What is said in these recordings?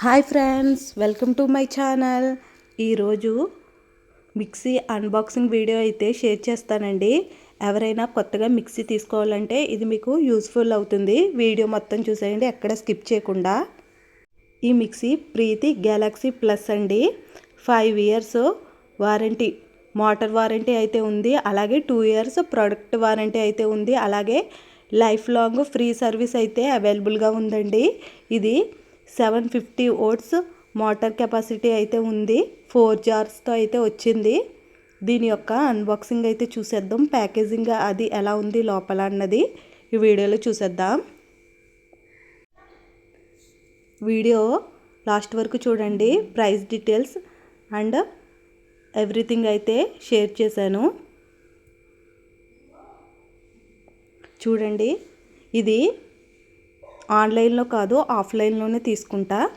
Hi friends welcome to my channel. ఈరోజు mixie unboxing video అయితే share చేస్తానండి. ఎవరైనా కొత్తగా మిక్సీ తీసుకోవాలంటే ఇది మీకు యూస్ఫుల్ అవుతుంది. వీడియో మొత్తం చూసేయండి ఎక్కడ స్కిప్ చేయకుండా. ఈ మిక్సీ ప్రీతి గెలాక్సీ ప్లస్ అండి. Five years warranty motor warranty అయితే ఉంది. అలాగే టూ ఇయర్స్ ప్రొడక్ట్ వారంటీ అయితే ఉంది. అలాగే లైఫ్ లాంగ్ ఫ్రీ సర్వీస్ అయితే అవైలబుల్గా ఉందండి. ఇది seven fifty watts motor capacity అయితే ఉంది. ఫోర్ జార్స్తో అయితే వచ్చింది. దీని యొక్క అన్బాక్సింగ్ అయితే చూసేద్దాం. ప్యాకేజింగ్ అది ఎలా ఉంది లోపల అన్నది ఈ వీడియోలో చూసేద్దాం. వీడియో లాస్ట్ వరకు చూడండి. ప్రైస్ డీటెయిల్స్ అండ్ ఎవ్రీథింగ్ అయితే షేర్ చేశాను. చూడండి. ఇది ఆన్లైన్లో కాదు ఆఫ్లైన్లోనే తీసుకుంటా.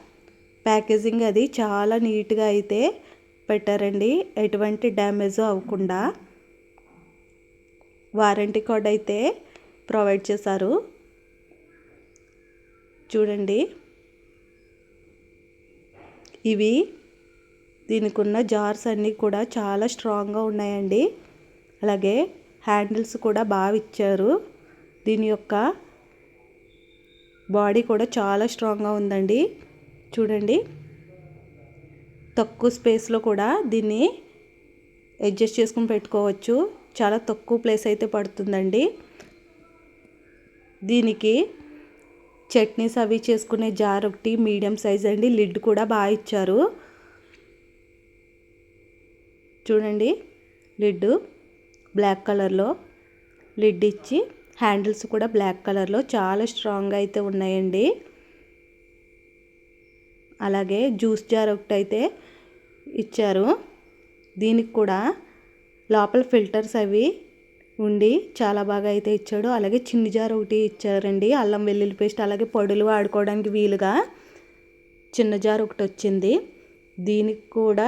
ప్యాకేజింగ్ అది చాలా నీట్గా అయితే పెట్టారండి. ఎటువంటి డ్యామేజ్ అవ్వకుండా వారంటీ కార్డ్ అయితే ప్రొవైడ్ చేశారు. చూడండి. ఇవి దీనికి ఉన్న జార్స్ అన్నీ కూడా చాలా స్ట్రాంగ్గా ఉన్నాయండి. అలాగే హ్యాండిల్స్ కూడా బాగా ఇచ్చారు. దీని యొక్క బాడీ కూడా చాలా స్ట్రాంగ్గా ఉందండి. చూడండి. తక్కువ స్పేస్లో కూడా దీన్ని అడ్జస్ట్ చేసుకుని పెట్టుకోవచ్చు. చాలా తక్కువ ప్లేస్ అయితే పడుతుందండి. దీనికి చట్నీస్ అవి చేసుకునే జార్ ఒకటి మీడియం సైజ్ అండి. లిడ్ కూడా బాగా ఇచ్చారు. చూడండి. లిడ్ బ్లాక్ కలర్లో లిడ్ ఇచ్చి హ్యాండిల్స్ కూడా బ్లాక్ కలర్లో చాలా స్ట్రాంగ్గా అయితే ఉన్నాయండి. అలాగే జ్యూస్ జార్ ఒకటి అయితే ఇచ్చారు. దీనికి కూడా లోపల ఫిల్టర్స్ అవి ఉండి చాలా బాగా అయితే ఇచ్చాడు. అలాగే చిన్ని జార్ ఒకటి ఇచ్చారండి. అల్లం వెల్లుల్లి పేస్ట్ అలాగే పొడులు వాడుకోవడానికి వీలుగా చిన్న జార్ ఒకటి వచ్చింది. దీనికి కూడా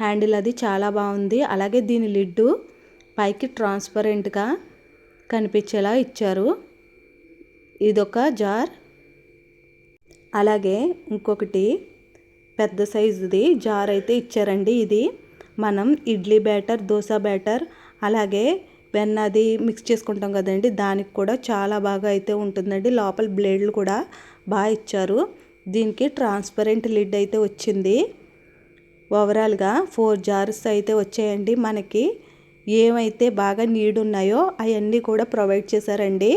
హ్యాండిల్ అది చాలా బాగుంది. అలాగే దీని లిడ్డు పైకి ట్రాన్స్పరెంట్గా కనిపించేలా ఇచ్చారు. ఇదొక జార్. అలాగే ఇంకొకటి పెద్ద సైజుది జార్ అయితే ఇచ్చారండి ఇది. మనం ఇడ్లీ బ్యాటర్ దోశ బ్యాటర్ అలాగే వెన్న అది మిక్స్ చేసుకుంటాం కదండి దానికి కూడా చాలా బాగా అయితే ఉంటుందండి. లోపల బ్లేడ్లు కూడా బాగా ఇచ్చారు. దీనికి ట్రాన్స్పరెంట్ లిడ్ అయితే వచ్చింది. ఓవరాల్గా ఫోర్ జార్స్ అయితే వచ్చాయండి మనకి. ఏమైతే బాగా నీడ్ ఉన్నాయో అవన్నీ కూడా ప్రొవైడ్ చేశారండి.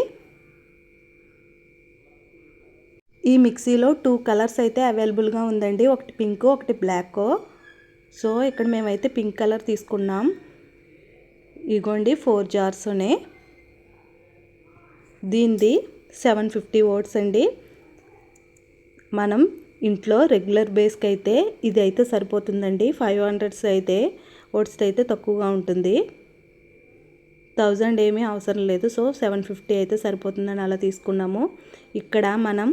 ఈ మిక్సీలో టూ కలర్స్ అయితే అవైలబుల్గా ఉందండి. ఒకటి పింక్ ఒకటి బ్లాక్. సో ఇక్కడ మేమైతే పింక్ కలర్ తీసుకున్నాం. ఇగోండి ఫోర్ జార్స్నే దీనిది సెవెన్ ఫిఫ్టీ ఓట్స్ అండి. మనం ఇంట్లో రెగ్యులర్ బేస్కి అయితే ఇది అయితే సరిపోతుందండి. ఫైవ్ హండ్రెడ్స్ అయితే ఓట్స్ అయితే తక్కువగా ఉంటుంది. థౌజండ్ ఏమీ అవసరం లేదు. సో సెవెన్ ఫిఫ్టీ అయితే సరిపోతుందని అలా తీసుకున్నాము. ఇక్కడ మనం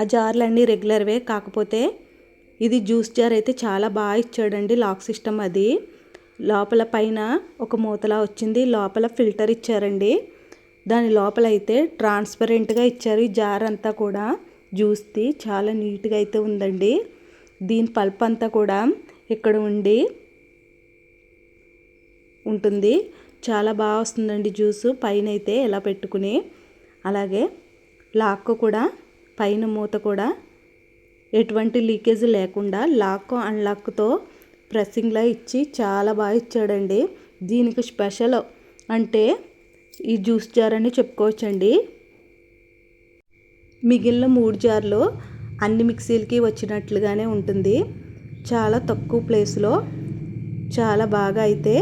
ఆ జార్లన్నీ రెగ్యులర్వే కాకపోతే ఇది జ్యూస్ జార్ అయితే చాలా బాగా ఇచ్చాడండి లాక్ సిస్టమ్ అది. లోపల పైన ఒక మూతలా వచ్చింది. లోపల ఫిల్టర్ ఇచ్చారండి. దాని లోపల అయితే ట్రాన్స్పరెంట్గా ఇచ్చారు ఈ జార్ అంతా కూడా. జ్యూస్ది చాలా నీట్గా అయితే ఉందండి. దీని పల్ప్ అంతా కూడా ఇక్కడ ఉండి ఉంటుంది. చాలా బాగా వస్తుందండి జ్యూస్. పైన అయితే ఇలా పెట్టుకుని అలాగే లాక్ కూడా పైన మూత కూడా ఎటువంటి లీకేజ్ లేకుండా లాక్ అన్లాక్తో ప్రెస్సింగ్లా ఇచ్చి చాలా బాగా ఇచ్చాడండి. దీనికి స్పెషల్ అంటే ఈ జ్యూస్ జార్ అని చెప్పుకోవచ్చండి. మిగిలిన మూడు జార్లు అన్ని మిక్సీలకి వచ్చినట్లుగానే ఉంటుంది. చాలా తక్కువ ప్లేస్లో చాలా బాగా అయితే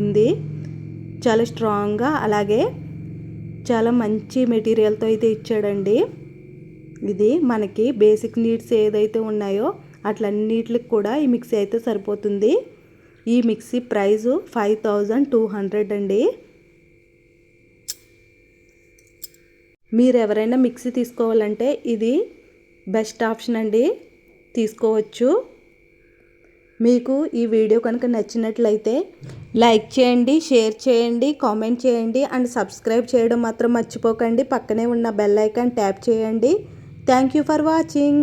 ఉంది. చాలా స్ట్రాంగ్గా అలాగే చాలా మంచి మెటీరియల్తో అయితే ఇచ్చాడండి. ఇది మనకి బేసిక్ నీడ్స్ ఏదైతే ఉన్నాయో అట్లన్నిటికి కూడా ఈ మిక్సీ అయితే సరిపోతుంది. ఈ mixie price five thousand two hundred అండి. మీరు ఎవరైనా మిక్సీ తీసుకోవాలంటే ఇది బెస్ట్ ఆప్షన్ అండి. తీసుకోవచ్చు. మీకు ఈ వీడియో కనుక నచ్చినట్లయితే లైక్ చేయండి షేర్ చేయండి కామెంట్ చేయండి అండ్ సబ్స్క్రైబ్ చేయడం మాత్రం మర్చిపోకండి. పక్కనే ఉన్న బెల్ ఐకాన్ ట్యాప్ చేయండి. Thank you for watching.